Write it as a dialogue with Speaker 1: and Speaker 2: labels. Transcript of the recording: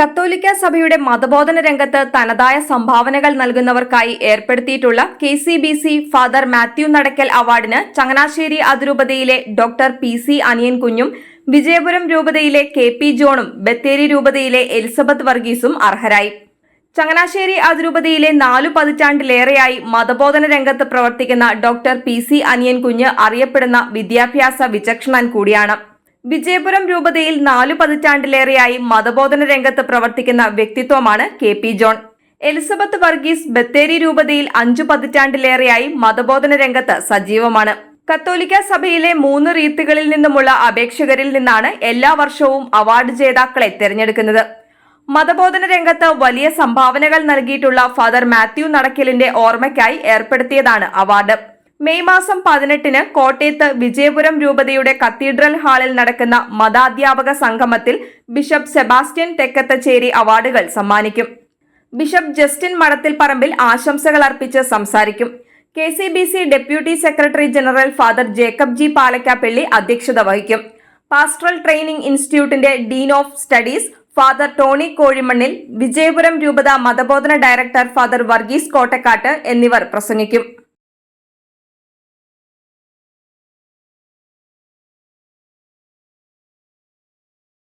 Speaker 1: കത്തോലിക്ക സഭയുടെ മതബോധന രംഗത്ത് തനതായ സംഭാവനകൾ നൽകുന്നവർക്കായി ഏർപ്പെടുത്തിയിട്ടുള്ള K C B C Father Mathew Nadakkal അവാർഡിന് ചങ്ങനാശ്ശേരി അതിരൂപതയിലെ ഡോക്ടർ പി സി അനിയൻ കുഞ്ഞും വിജയപുരം രൂപതയിലെ കെ പി ജോണും ബത്തേരി രൂപതയിലെ എലിസബത്ത് വർഗീസും അർഹരായി. ചങ്ങനാശ്ശേരി അതിരൂപതയിലെ നാലു പതിറ്റാണ്ടിലേറെയായി മതബോധന രംഗത്ത് പ്രവർത്തിക്കുന്ന ഡോക്ടർ പി സി അനിയൻ കുഞ്ഞ് അറിയപ്പെടുന്ന വിദ്യാഭ്യാസ വിചക്ഷണൻ കൂടിയാണ്. വിജയപുരം രൂപതയിൽ നാലു പതിറ്റാണ്ടിലേറെയായി മതബോധന രംഗത്ത് പ്രവർത്തിക്കുന്ന വ്യക്തിത്വമാണ് K P John. Elizabeth Varghese Bathery രൂപതയിൽ അഞ്ചു പതിറ്റാണ്ടിലേറെയായി മതബോധന രംഗത്ത് സജീവമാണ്. കത്തോലിക്ക സഭയിലെ മൂന്ന് റീത്തുകളിൽ നിന്നുമുള്ള അപേക്ഷകരിൽ നിന്നാണ് എല്ലാ വർഷവും അവാർഡ് ജേതാക്കളെ തിരഞ്ഞെടുക്കുന്നത്. മതബോധന രംഗത്ത് വലിയ സംഭാവനകൾ നൽകിയിട്ടുള്ള ഫാദർ മാത്യു നടക്കലിന്റെ ഓർമ്മയ്ക്കായി ഏർപ്പെടുത്തിയതാണ് അവാർഡ്. മെയ് മാസം പതിനെട്ടിന് കോട്ടയത്ത് വിജയപുരം രൂപതയുടെ കത്തീഡ്രൽ ഹാളിൽ നടക്കുന്ന മതാധ്യാപക സംഗമത്തിൽ ബിഷപ്പ് സെബാസ്റ്റ്യൻ തെക്കത്തച്ചേരി അവാർഡുകൾ സമ്മാനിക്കും. ബിഷപ്പ് ജസ്റ്റിൻ മടത്തിൽ പറമ്പിൽ ആശംസകൾ അർപ്പിച്ച് സംസാരിക്കും. K C B C deputy secretary general Father Jacob G Palakkappilly അധ്യക്ഷത വഹിക്കും. പാസ്ട്രൽ ട്രെയിനിംഗ് ഇൻസ്റ്റിറ്റ്യൂട്ടിന്റെ dean of studies Father Tony Kozhimannil Vijayapuram രൂപത മതബോധന ഡയറക്ടർ ഫാദർ വർഗീസ് കോട്ടക്കാട്ട് എന്നിവർ പ്രസംഗിക്കും.